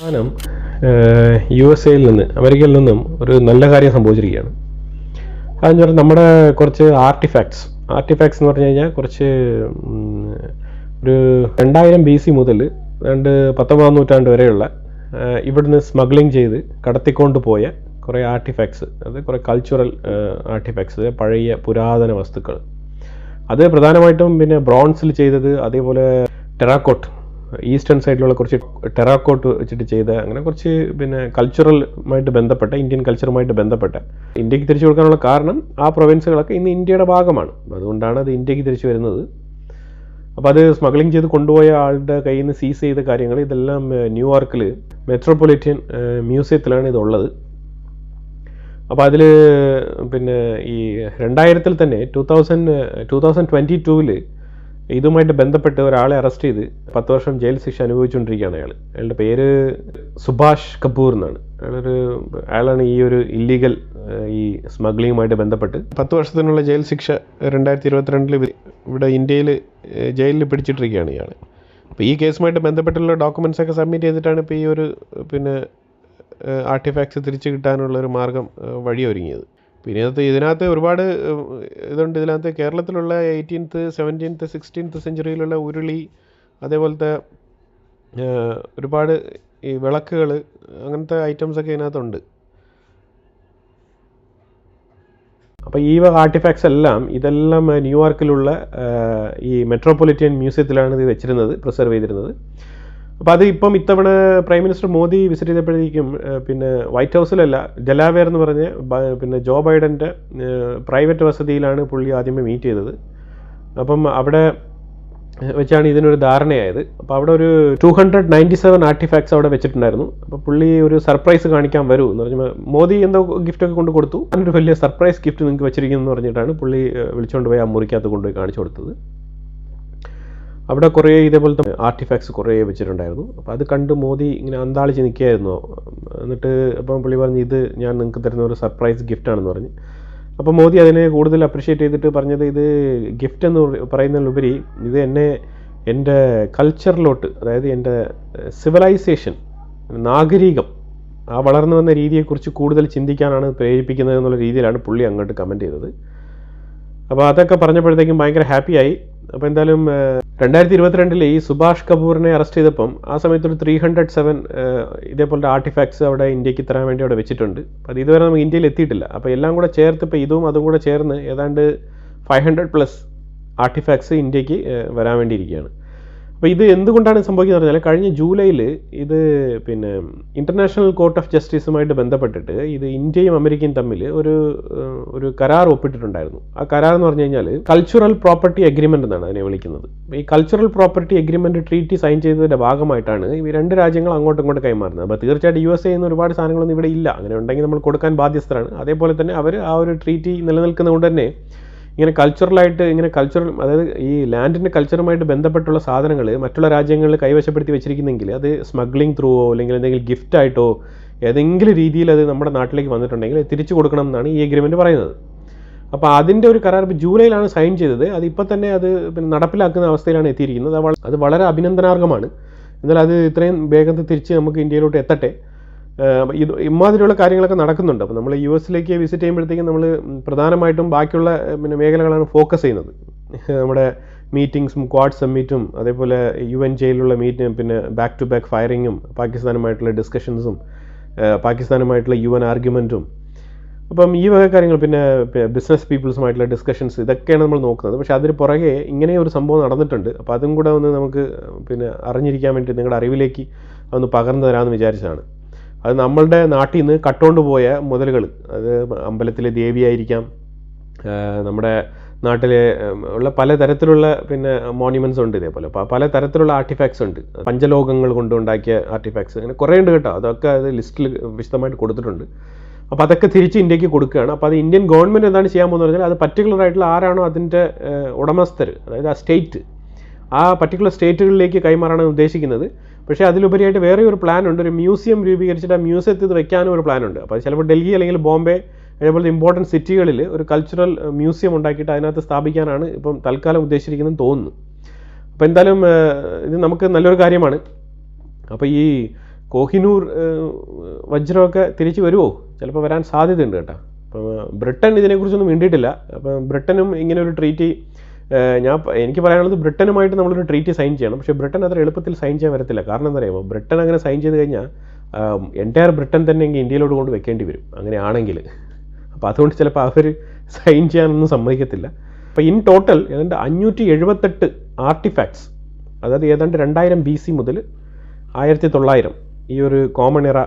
അവസാനം U S എയിൽ നിന്ന് അമേരിക്കയിൽ നിന്നും ഒരു നല്ല കാര്യം സംഭവിച്ചിരിക്കുകയാണ്. അതെന്ന് പറഞ്ഞാൽ നമ്മുടെ കുറച്ച് ആർട്ടിഫാക്ട്സ് ആർട്ടിഫാക്ട്സ് എന്ന് പറഞ്ഞു കഴിഞ്ഞാൽ കുറച്ച് ഒരു രണ്ടായിരം ബി സി മുതൽ രണ്ട് പത്തൊമ്പതാം നൂറ്റാണ്ട് വരെയുള്ള ഇവിടുന്ന് സ്മഗ്ലിംഗ് ചെയ്ത് കടത്തിക്കൊണ്ട് പോയ കുറേ ആർട്ടിഫാക്ട്സ് അത് കുറേ കൾച്ചുറൽ ആർട്ടിഫാക്ട്സ് പഴയ പുരാതന വസ്തുക്കൾ. അത് പ്രധാനമായിട്ടും പിന്നെ ബ്രോൺസിൽ ചെയ്തത് അതേപോലെ ടെറാക്കോട്ട് ഈസ്റ്റേൺ സൈഡിലുള്ള കുറച്ച് ടെറാക്കോട്ട് വെച്ചിട്ട് ചെയ്ത അങ്ങനെ കുറച്ച് പിന്നെ കൾച്ചറലുമായിട്ട് ബന്ധപ്പെട്ട ഇന്ത്യൻ കൾച്ചറുമായിട്ട് ബന്ധപ്പെട്ട ഇന്ത്യയ്ക്ക് തിരിച്ചു കൊടുക്കാനുള്ള കാരണം ആ പ്രൊവിൻസുകളൊക്കെ ഇന്ന് ഇന്ത്യയുടെ ഭാഗമാണ്. അതുകൊണ്ടാണ് അത് ഇന്ത്യയ്ക്ക് തിരിച്ചു വരുന്നത്. അപ്പോൾ അത് സ്മഗ്ലിംഗ് ചെയ്ത് കൊണ്ടുപോയ ആളുടെ കയ്യിൽ നിന്ന് സീസ് ചെയ്ത കാര്യങ്ങൾ ഇതെല്ലാം ന്യൂയോർക്കിൽ മെട്രോപൊളിറ്റൻ മ്യൂസിയത്തിലാണ് ഇതുള്ളത്. അപ്പോൾ അതിൽ പിന്നെ ഈ രണ്ടായിരത്തിൽ തന്നെ two thousand two thousand twenty ടൂവിൽ ഇതുമായിട്ട് ബന്ധപ്പെട്ട് ഒരാളെ അറസ്റ്റ് ചെയ്ത് പത്ത് വർഷം ജയിൽ ശിക്ഷ അനുഭവിച്ചുകൊണ്ടിരിക്കുകയാണ് അയാൾ അയാളുടെ പേര് സുഭാഷ് കപൂർ എന്നാണ്. അയാളൊരു അയാളാണ് ഈ ഒരു ഇല്ലീഗൽ ഈ സ്മഗ്ലിങ്ങുമായിട്ട് ബന്ധപ്പെട്ട് പത്ത് വർഷത്തിനുള്ള ജയിൽ ശിക്ഷ രണ്ടായിരത്തി ഇരുപത്തിരണ്ടിൽ ഇവിടെ ഇന്ത്യയിൽ ജയിലിൽ പിടിച്ചിട്ടിരിക്കുകയാണ് ഇയാൾ അപ്പോൾ ഈ കേസുമായിട്ട് ബന്ധപ്പെട്ടുള്ള ഡോക്യുമെൻസ് ഒക്കെ സബ്മിറ്റ് ചെയ്തിട്ടാണ് ഇപ്പോൾ ഈ ഒരു പിന്നെ ആർട്ടിഫാക്ട്സ് തിരിച്ചു കിട്ടാനുള്ള ഒരു മാർഗം വഴിയൊരുങ്ങിയത്. പിന്നെ ഇതിനകത്ത് ഇതിനകത്ത് ഒരുപാട് ഇതുണ്ട്. ഇതിനകത്ത് കേരളത്തിലുള്ള എയ്റ്റീൻത്ത് സെവന്റീൻത്ത് സിക്സ്റ്റീൻത്ത് സെഞ്ചുറിയിലുള്ള ഉരുളി അതേപോലത്തെ ഒരുപാട് ഈ വിളക്കുകൾ അങ്ങനത്തെ ഐറ്റംസൊക്കെ ഇതിനകത്തുണ്ട്. അപ്പോൾ ഈ ആർട്ടിഫാക്ട്സ് എല്ലാം ഇതെല്ലാം ന്യൂയോർക്കിലുള്ള ഈ മെട്രോപൊളിറ്റൻ മ്യൂസിയത്തിലാണ് ഇത് വെച്ചിരുന്നത് പ്രിസർവ് ചെയ്തിരുന്നത്. അപ്പോൾ അത് ഇപ്പം ഇത്തവണ പ്രൈം മിനിസ്റ്റർ മോദി വിസിറ്റ് ചെയ്തപ്പോഴേക്കും പിന്നെ വൈറ്റ് ഹൗസിലല്ല ജലാവേർ എന്ന് പറഞ്ഞ് പിന്നെ ജോ ബൈഡന്റെ പ്രൈവറ്റ് വസതിയിലാണ് പുള്ളി ആദ്യമേ മീറ്റ് ചെയ്തത്. അപ്പം അവിടെ വെച്ചാണ് ഇതിനൊരു ധാരണയായത്. അപ്പോൾ അവിടെ ഒരു two hundred ninety seven artefacts അവിടെ വെച്ചിട്ടുണ്ടായിരുന്നു. അപ്പോൾ പുള്ളി ഒരു സർപ്രൈസ് കാണിക്കാൻ വരൂ എന്ന് പറഞ്ഞാൽ മോദി എന്തോ ഗിഫ്റ്റൊക്കെ കൊണ്ട് കൊടുത്തു. അതിനൊരു വലിയ സർപ്രൈസ് ഗിഫ്റ്റ് നിങ്ങൾക്ക് വെച്ചിരിക്കുന്നു എന്ന് പറഞ്ഞിട്ടാണ് പുള്ളി വിളിച്ചുകൊണ്ട് പോയി ആ മുറിക്കകത്ത് കൊണ്ടുപോയി കാണിച്ചു കൊടുത്തത്. അവിടെ കുറേ ഇതേപോലത്തെ ആർട്ടിഫാക്ട്സ് കുറേ വെച്ചിട്ടുണ്ടായിരുന്നു. അപ്പോൾ അത് കണ്ട് മോദി ഇങ്ങനെ അന്താളിച്ച് നിൽക്കുകയായിരുന്നു. എന്നിട്ട് അപ്പം പുള്ളി പറഞ്ഞു ഇത് ഞാൻ നിങ്ങൾക്ക് തരുന്ന ഒരു സർപ്രൈസ് ഗിഫ്റ്റാണെന്ന് പറഞ്ഞ്. അപ്പോൾ മോദി അതിനെ കൂടുതൽ അപ്രിഷ്യേറ്റ് ചെയ്തിട്ട് പറഞ്ഞത് ഇത് ഗിഫ്റ്റ് എന്ന് പറ- പറയുന്നതിലുപരി ഇത് എന്നെ എന്റെ കൾച്ചറിലോട്ട് അതായത് എന്റെ സിവിലൈസേഷൻ നാഗരികം ആ വളർന്നു വന്ന രീതിയെക്കുറിച്ച് കൂടുതൽ ചിന്തിക്കാനാണ് പ്രേരിപ്പിക്കുന്നത് എന്നുള്ള രീതിയിലാണ് പുള്ളി അങ്ങോട്ട് കമന്റ് ചെയ്തത്. അപ്പോൾ അതൊക്കെ പറഞ്ഞപ്പോഴത്തേക്കും ഭയങ്കര ഹാപ്പിയായി അപ്പോൾ എന്തായാലും രണ്ടായിരത്തി ഇരുപത്തിരണ്ടിൽ ഈ സുഭാഷ് കപൂറിനെ അറസ്റ്റ് ചെയ്തപ്പം ആ സമയത്തൊരു ത്രീ ഹൺഡ്രഡ് സെവൻ ഇതേപോലത്തെ ആർട്ടിഫാക്ട്സ് അവിടെ ഇന്ത്യയ്ക്ക് തരാൻ വേണ്ടി അവിടെ വെച്ചിട്ടുണ്ട്. അത് ഇതുവരെ നമുക്ക് ഇന്ത്യയിൽ എത്തിയിട്ടില്ല. അപ്പോൾ എല്ലാം കൂടെ ചേർത്ത് ഇപ്പോൾ ഇതും അതും കൂടെ ചേർന്ന് ഏതാണ്ട് ഫൈവ് ഹൺഡ്രഡ് പ്ലസ് ആർട്ടിഫാക്ട്സ് ഇന്ത്യയ്ക്ക് വരാൻ വേണ്ടിയിരിക്കുകയാണ്. അപ്പോൾ ഇത് എന്തുകൊണ്ടാണ് സംഭവിക്കുന്നത് പറഞ്ഞാൽ കഴിഞ്ഞ ജൂലൈയിൽ ഇത് പിന്നെ ഇന്റർനാഷണൽ കോർട്ട് ഓഫ് ജസ്റ്റിസുമായിട്ട് ബന്ധപ്പെട്ടിട്ട് ഇത് ഇന്ത്യയും അമേരിക്കയും തമ്മിൽ ഒരു ഒരു കരാർ ഒപ്പിട്ടിട്ടുണ്ടായിരുന്നു. ആ കരാർ എന്ന് പറഞ്ഞു കഴിഞ്ഞാൽ കൾച്ചറൽ പ്രോപ്പർട്ടി അഗ്രിമെന്റ് എന്നാണ് അതിനെ വിളിക്കുന്നത്. ഈ cultural property agreement treaty sign ചെയ്തതിന്റെ ഭാഗമായിട്ടാണ് ഈ രണ്ട് രാജ്യങ്ങൾ അങ്ങോട്ടും ഇങ്ങോട്ട് കൈമാറുന്നത്. അപ്പോൾ തീർച്ചയായിട്ടും യു എസ് എ എന്ന് ഒരുപാട് സാധനങ്ങളൊന്നും ഇവിടെ ഇല്ല. അങ്ങനെ ഉണ്ടെങ്കിൽ നമ്മൾ കൊടുക്കാൻ ബാധ്യസ്ഥരാണ്. അതേപോലെ തന്നെ അവർ ആ ഒരു ട്രീറ്റി നിലനിൽക്കുന്നതുകൊണ്ട് തന്നെ ഇങ്ങനെ കൾച്ചറലായിട്ട് ഇങ്ങനെ കൾച്ചറൽ അതായത് ഈ ലാൻഡിന്റെ കൾച്ചറുമായിട്ട് ബന്ധപ്പെട്ടുള്ള സാധനങ്ങൾ മറ്റുള്ള രാജ്യങ്ങളിൽ കൈവശപ്പെടുത്തി വെച്ചിരിക്കുന്നെങ്കിൽ അത് സ്മഗ്ലിംഗ് ത്രൂവോ അല്ലെങ്കിൽ എന്തെങ്കിലും ഗിഫ്റ്റ് ആയിട്ടോ ഏതെങ്കിലും രീതിയിൽ അത് നമ്മുടെ നാട്ടിലേക്ക് വന്നിട്ടുണ്ടെങ്കിൽ തിരിച്ചു കൊടുക്കണം എന്നാണ് ഈ എഗ്രിമെന്റ് പറയുന്നത്. അപ്പോൾ അതിന്റെ ഒരു കരാർ ഇപ്പോൾ ജൂലൈയിലാണ് സൈൻ ചെയ്തത്. അത് ഇപ്പോൾ തന്നെ അത് നടപ്പിലാക്കുന്ന അവസ്ഥയിലാണ് എത്തിയിരിക്കുന്നത്. അത് വളരെ അഭിനന്ദനാർഹമാണ്. എന്നാൽ അത് ഇത്രയും വേഗത്തിൽ തിരിച്ച് നമുക്ക് ഇന്ത്യയിലോട്ട് എത്തട്ടെ. ഇത് ഇമാതിരിയുള്ള കാര്യങ്ങളൊക്കെ നടക്കുന്നുണ്ട്. അപ്പോൾ നമ്മൾ യു എസിലേക്ക് വിസിറ്റ് ചെയ്യുമ്പോഴത്തേക്കും നമ്മൾ പ്രധാനമായിട്ടും ബാക്കിയുള്ള പിന്നെ മേഖലകളാണ് ഫോക്കസ് ചെയ്യുന്നത്. നമ്മുടെ മീറ്റിങ്സും ക്വാഡ് സമ്മിറ്റും അതേപോലെ യു എൻ ജയിലുള്ള മീറ്റിംഗ് പിന്നെ ബാക്ക് ടു ബാക്ക് ഫയറിങ്ങും പാകിസ്ഥാനുമായിട്ടുള്ള ഡിസ്കഷൻസും പാകിസ്ഥാനുമായിട്ടുള്ള യു എൻ ആർഗ്യുമെന്റും അപ്പം ഈ വക കാര്യങ്ങൾ പിന്നെ ബിസിനസ് പീപ്പിൾസുമായിട്ടുള്ള ഡിസ്കഷൻസ് ഇതൊക്കെയാണ് നമ്മൾ നോക്കുന്നത്. പക്ഷേ അതിന് പുറകെ ഇങ്ങനെ ഒരു സംഭവം നടന്നിട്ടുണ്ട്. അപ്പോൾ അതും കൂടെ ഒന്ന് നമുക്ക് പിന്നെ അറിഞ്ഞിരിക്കാൻ വേണ്ടി നിങ്ങളുടെ അറിവിലേക്ക് ഒന്ന് പകർന്നു തരാമെന്ന് വിചാരിച്ചതാണ്. അത് നമ്മളുടെ നാട്ടിൽ നിന്ന് കട്ടുകൊണ്ട് പോയ മുതലുകൾ. അത് അമ്പലത്തിലെ ദേവിയായിരിക്കാം നമ്മുടെ നാട്ടിലെ ഉള്ള പലതരത്തിലുള്ള പിന്നെ മോണ്യുമെന്റ്സ് ഉണ്ട് ഇതേപോലെ. അപ്പോൾ പല തരത്തിലുള്ള ആർട്ടിഫാക്ട്സ് ഉണ്ട്. പഞ്ചലോകങ്ങൾ കൊണ്ടുണ്ടാക്കിയ ആർട്ടിഫാക്ട്സ് അങ്ങനെ കുറേ ഉണ്ട് കേട്ടോ. അതൊക്കെ അത് ലിസ്റ്റിൽ വിശദമായിട്ട് കൊടുത്തിട്ടുണ്ട്. അപ്പോൾ അതൊക്കെ തിരിച്ച് ഇന്ത്യയ്ക്ക് കൊടുക്കുകയാണ്. അപ്പോൾ അത് ഇന്ത്യൻ ഗവൺമെന്റ് എന്താണ് ചെയ്യാൻ പോകുന്നത് പറഞ്ഞാൽ അത് പർട്ടിക്കുലർ ആയിട്ടുള്ള ആരാണോ അതിന്റെ ഉടമസ്ഥർ അതായത് ആ സ്റ്റേറ്റ് ആ പർട്ടിക്കുലർ സ്റ്റേറ്റുകളിലേക്ക് കൈമാറാനാണ് ഉദ്ദേശിക്കുന്നത്. പക്ഷേ അതിലുപരിയായിട്ട് വേറെ ഒരു പ്ലാൻ ഉണ്ട് ഒരു മ്യൂസിയം രൂപീകരിച്ചിട്ട് ആ മ്യൂസിയത്തിൽ ഇത് വെക്കാനും ഒരു പ്ലാനുണ്ട്. അപ്പോൾ ചിലപ്പോൾ ഡൽഹി അല്ലെങ്കിൽ ബോംബെ അതേപോലെ ഇമ്പോർട്ടന്റ് സിറ്റികളിൽ ഒരു കൾച്ചറൽ മ്യൂസിയം ഉണ്ടാക്കിയിട്ട് അതിനകത്ത് സ്ഥാപിക്കാനാണ് ഇപ്പം തൽക്കാലം ഉദ്ദേശിച്ചിരിക്കുന്നതെന്ന് തോന്നുന്നു. അപ്പോൾ എന്തായാലും ഇത് നമുക്ക് നല്ലൊരു കാര്യമാണ്. അപ്പോൾ ഈ കോഹിനൂർ വജ്രമൊക്കെ തിരിച്ചു വരുമോ? ചിലപ്പോൾ വരാൻ സാധ്യതയുണ്ട് കേട്ടോ. അപ്പം ബ്രിട്ടൻ ഇതിനെക്കുറിച്ചൊന്നും വേണ്ടിയിട്ടില്ല അപ്പം ബ്രിട്ടനും ഇങ്ങനെ ഒരു ട്രീറ്റി ഞാൻ എനിക്ക് പറയാനുള്ളത് ബ്രിട്ടനുമായിട്ട് നമ്മളൊരു ട്രീറ്റി സൈൻ ചെയ്യണം. പക്ഷേ ബ്രിട്ടൻ അത്ര എളുപ്പത്തിൽ സൈൻ ചെയ്യാൻ വരത്തില്ല. കാരണം എന്താ പറയുമ്പോൾ ബ്രിട്ടൻ അങ്ങനെ സൈൻ ചെയ്ത് കഴിഞ്ഞാൽ എന്റയർ ബ്രിട്ടൻ തന്നെ എങ്കിൽ ഇന്ത്യയിലോട് കൊണ്ട് വെക്കേണ്ടി വരും. അങ്ങനെയാണെങ്കിൽ. അപ്പോൾ അതുകൊണ്ട് ചിലപ്പോൾ അവർ സൈൻ ചെയ്യാനൊന്നും സമ്മതിക്കത്തില്ല. അപ്പോൾ ഇൻ ടോട്ടൽ ഏതാണ്ട് അഞ്ഞൂറ്റി എഴുപത്തെട്ട് ആർട്ടിഫാക്ട്സ് അതായത് ഏതാണ്ട് രണ്ടായിരം ബി സി മുതൽ ആയിരത്തി തൊള്ളായിരം ഈ ഒരു കോമൺ ഇറ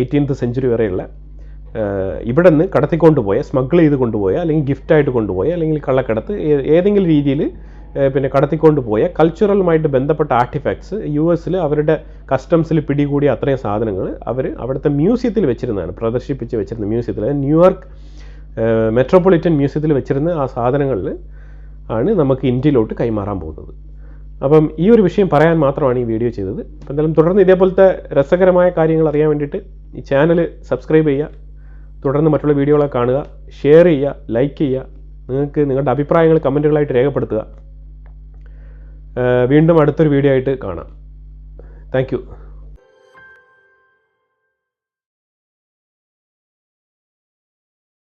എയ്റ്റീൻത്ത് സെഞ്ചുറി വരെയുള്ള ഇവിടെ നിന്ന് കടത്തിക്കൊണ്ട് പോയ സ്മഗിൾ ചെയ്ത് കൊണ്ടുപോയ അല്ലെങ്കിൽ ഗിഫ്റ്റായിട്ട് കൊണ്ടുപോയ അല്ലെങ്കിൽ കള്ളക്കടത്ത് ഏതെങ്കിലും രീതിയിൽ പിന്നെ കടത്തിക്കൊണ്ടുപോയ കൾച്ചറലുമായിട്ട് ബന്ധപ്പെട്ട ആർട്ടിഫാക്ട്സ് യു എസിൽ അവരുടെ കസ്റ്റംസിൽ പിടികൂടിയ അത്രയും സാധനങ്ങൾ അവർ അവിടുത്തെ മ്യൂസിയത്തിൽ വെച്ചിരുന്നതാണ് പ്രദർശിപ്പിച്ച് വെച്ചിരുന്ന മ്യൂസിയത്തിൽ ന്യൂയോർക്ക് മെട്രോപൊളിറ്റൻ മ്യൂസിയത്തിൽ വെച്ചിരുന്ന ആ സാധനങ്ങളിൽ ആണ് നമുക്ക് ഇന്ത്യയിലോട്ട് കൈമാറാൻ പോകുന്നത്. അപ്പം ഈ ഒരു വിഷയം പറയാൻ മാത്രമാണ് ഈ വീഡിയോ ചെയ്തത്. അപ്പം എന്തായാലും തുടർന്ന് ഇതേപോലത്തെ രസകരമായ കാര്യങ്ങൾ അറിയാൻ വേണ്ടിയിട്ട് ഈ ചാനൽ സബ്സ്ക്രൈബ് ചെയ്യുക. തുടർന്ന് മറ്റുള്ള വീഡിയോകളെ കാണുക ഷെയർ ചെയ്യുക ലൈക്ക് ചെയ്യുക നിങ്ങൾക്ക് നിങ്ങളുടെ അഭിപ്രായങ്ങൾ കമന്റുകളായിട്ട് രേഖപ്പെടുത്തുക. വീണ്ടും അടുത്തൊരു വീഡിയോ ആയിട്ട് കാണാം. താങ്ക്